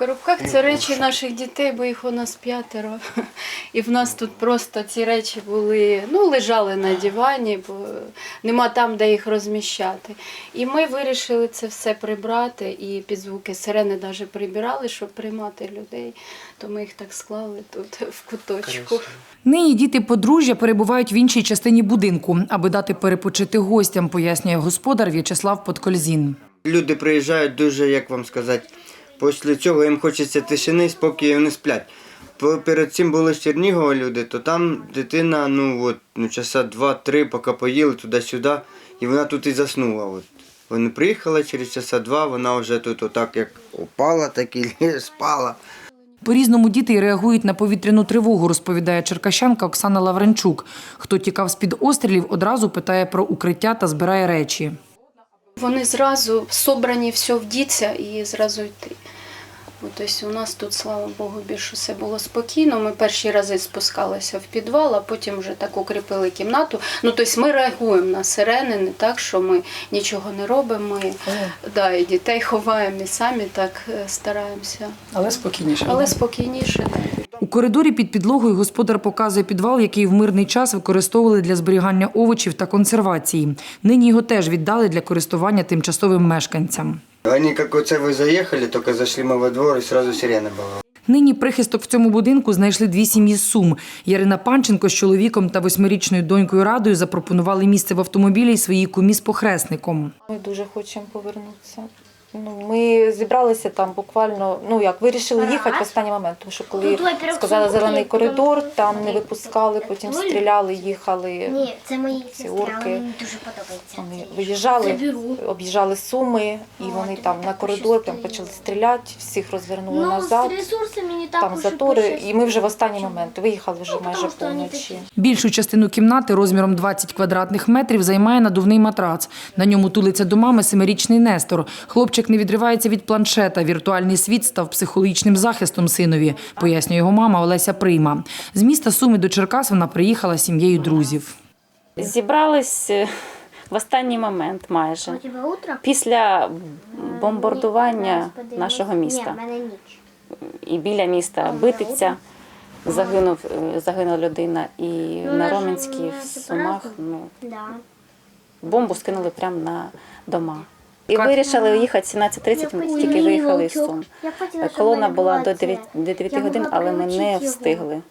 коробках це речі наших дітей, бо їх у нас п'ятеро. І в нас тут просто ці речі були, ну, лежали на дивані, бо нема там, де їх розміщати. І ми вирішили це все прибрати і під звуки сирени навіть прибирали, щоб приймати людей. То ми їх так склали тут в куточку. Нині діти подружжя перебувають в іншій частині будинку, аби дати перепочити гостям, пояснює господар В'ячеслав Подкользін. Люди приїжджають дуже, як вам сказати, після цього їм хочеться тишини, спокою, і вони сплять. Перед цим були з Чернігова люди, то там дитина, ну от, ну, часа два-три, поки поїли туди-сюди, і вона тут і заснула. От. Вони приїхали через часа два, вона вже тут отак як упала, так і спала. По-різному діти й реагують на повітряну тривогу, розповідає черкащанка Оксана Лавренчук. Хто тікав з-під обстрілів, одразу питає про укриття та збирає речі. Вони зразу собрані, все вдіться і зразу йти. От, Тобто у нас тут, слава Богу, більше все було спокійно. Ми перші рази спускалися в підвал, а потім вже так укріпили кімнату. Ну, тобто ми реагуємо на сирени, не так, що ми нічого не робимо. Ми да, і дітей ховаємо і самі так е, стараємося. Але спокійніше. Але спокійніше. У коридорі під підлогою господар показує підвал, який в мирний час використовували для зберігання овочів та консервації. Нині його теж віддали для користування тимчасовим мешканцям. Вони, як оце ви заїхали, тільки зайшли ми во двор і одразу сирена була. Нині прихисток в цьому будинку знайшли дві сім'ї з Сум. Ярина Панченко з чоловіком та восьмирічною донькою Радою запропонували місце в автомобілі й своїй кумі з похресником. Ми дуже хочемо повернутися. Ну, ми зібралися там буквально, ну як вирішили їхати в останній момент, тому що коли Ну, сказали зелений коридор, там не випускали, потім стріляли, їхали. Ні, це мої Ці сестри, орки. мені дуже подобається. Вони виїжджали, об'їжджали суми, і О, вони там на коридор там почали стріляти, всіх розвернули Ну, назад. Там затори, і ми вже в останній момент виїхали вже Ну, майже тому поночі. Більшу частину кімнати розміром 20 квадратних метрів займає надувний матрац. На ньому тулиться до мами семирічний Нестор. Хлопчик не відривається від планшета. Віртуальний світ став психологічним захистом синові, пояснює його мама Олеся Прийма. З міста Суми до Черкас вона приїхала з сім'єю друзів. Зібрались е, в останній момент майже після бомбардування нашого міста. І біля міста Битиця загинув, е, загинула людина. І Ну, на на Роменській в Сумах ну, бомбу скинули прямо на дома. І вирішили їхати 17.30, ми тільки виїхали з. Сум. Колона була до 9, до 9 годин, але ми не встигли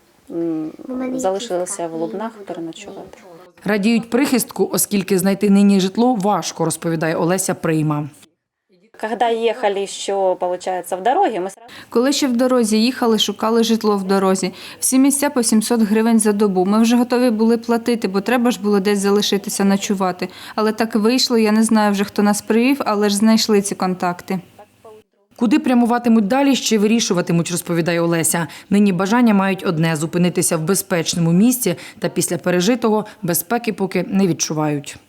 залишилися в Лубнах переночувати. Радіють прихистку, оскільки знайти нині житло важко, розповідає Олеся Прийма. Когда ехали еще, получается, в дороге, мы сразу Коли ще в дорозі їхали, шукали житло в дорозі. Всі місця по 700 гривень за добу. Ми вже готові були платити, бо треба ж було десь залишитися ночувати. Але так вийшло, я не знаю вже хто нас привів, але ж знайшли ці контакти. Куди прямуватимуть далі, ще вирішуватимуть, розповідає Олеся. Нині бажання мають одне зупинитися в безпечному місці, та після пережитого безпеки поки не відчувають.